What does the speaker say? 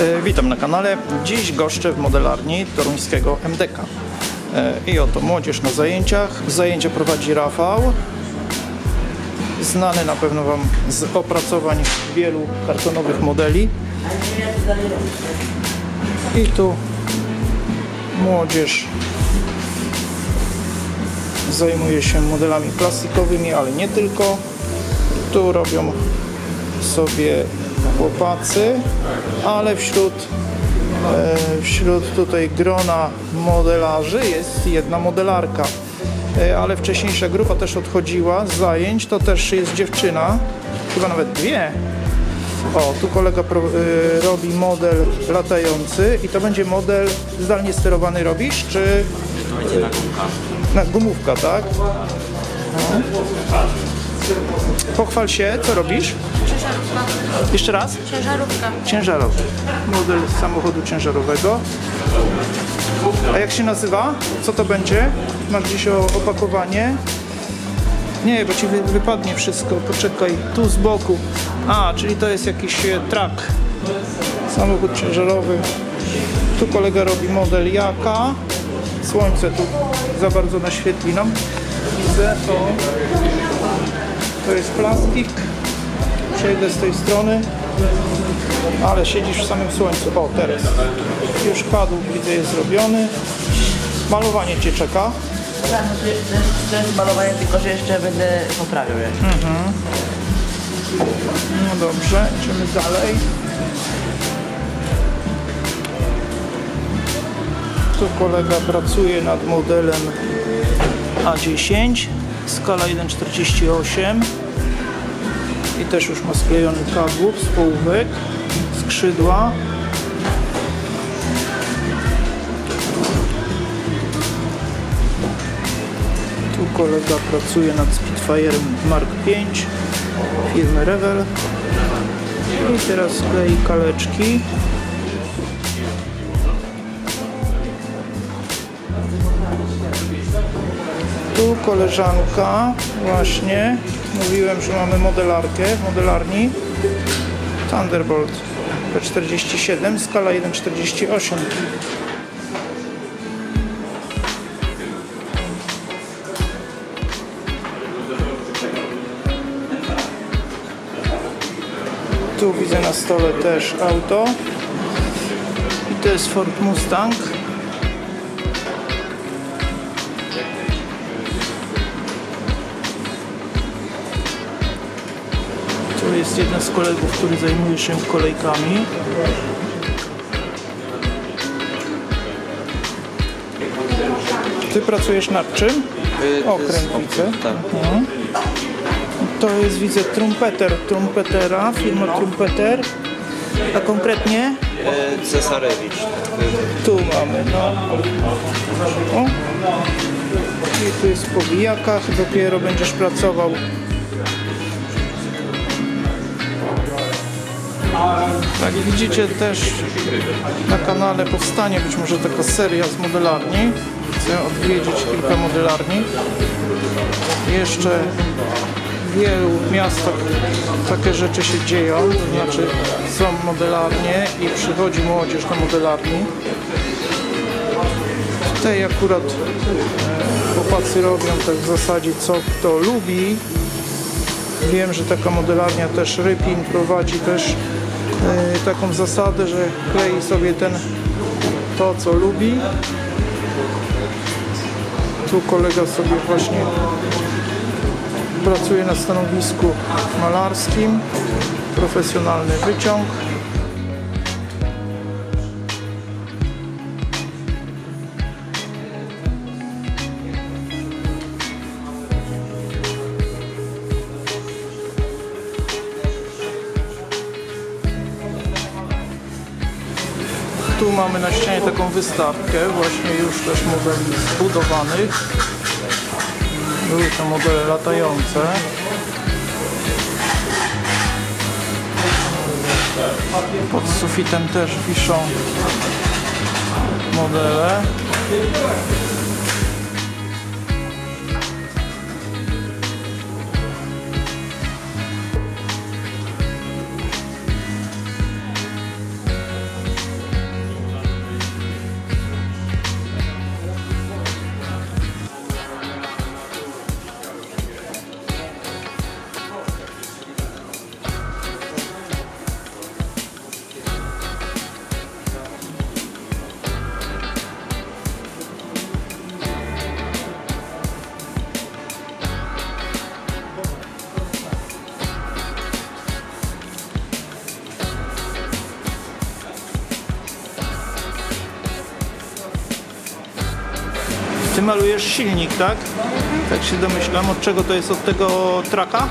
E, Witam na kanale. Dziś goszczę w modelarni toruńskiego MDK. E, I oto młodzież na zajęciach. Zajęcia prowadzi Rafał. Znany na pewno Wam z opracowań wielu kartonowych modeli. I tu młodzież zajmuje się modelami plastikowymi, ale nie tylko. Tu robią sobie chłopacy, ale wśród, e, wśród tutaj grona modelarzy jest jedna modelarka. E, ale wcześniejsza grupa też odchodziła z zajęć, to też jest dziewczyna, chyba nawet dwie. O, tu kolega pro, e, robi model latający i to będzie model zdalnie sterowany robisz, czy na gumówka, tak? No. Pochwal się, co robisz? Jeszcze raz? Ciężarówka. Ciężarowy. Model samochodu ciężarowego. A jak się nazywa? Co to będzie? Masz gdzieś o- opakowanie? Nie, bo ci wy, wypadnie wszystko. Poczekaj, tu z boku. A, czyli to jest jakiś e, truck. Samochód ciężarowy. Tu kolega robi model jaka. Słońce tu za bardzo naświetli nam. Widzę to. To jest plastik. Przejdę z tej strony. Ale siedzisz w samym słońcu. O, teraz. Już padł, widzę, jest zrobiony. Malowanie Cię czeka. Tak, no to jest- to jest malowanie, tylko że jeszcze będę poprawiał je. No dobrze, idziemy dalej. Tu kolega pracuje nad modelem A10, skala 1,48 i też już ma sklejony kadłub, spółwyk, skrzydła. Tu kolega pracuje nad Spitfire'em Mark V firmy Revel. I teraz klei kaleczki. Koleżanka, właśnie, mówiłem, że mamy modelarkę w modelarni. Thunderbolt P47, skala 1,48. Tu widzę na stole też auto. I to jest Ford Mustang. Tu jest jeden z kolegów, który zajmuje się kolejkami. Ty pracujesz nad czym? O, krętlicę. Mhm. To jest, widzę, trumpeter Trumpetera, firma Trumpeter. A konkretnie E, Cesarewicz. tu mamy, no. O. I tu jest po bijakach, dopiero będziesz pracował. Tak, widzicie też na kanale powstanie być może taka seria z modelarni. Chcę odwiedzić kilka modelarni. Jeszcze w wielu miastach takie rzeczy się dzieją, to znaczy są modelarnie i przychodzi młodzież do modelarni. Tej akurat e, chłopacy robią tak w zasadzie co kto lubi. Wiem, że taka modelarnia też Rypin prowadzi też taką zasadę, że klei sobie ten to co lubi. Tu kolega sobie właśnie pracuje na stanowisku malarskim. Profesjonalny wyciąg. Tu mamy na ścianie taką wystawkę, właśnie już też modeli zbudowanych. Były to modele latające. Pod sufitem też wiszą modele. Ty malujesz silnik, tak? Tak się domyślam. Od czego to jest? Od tego traka?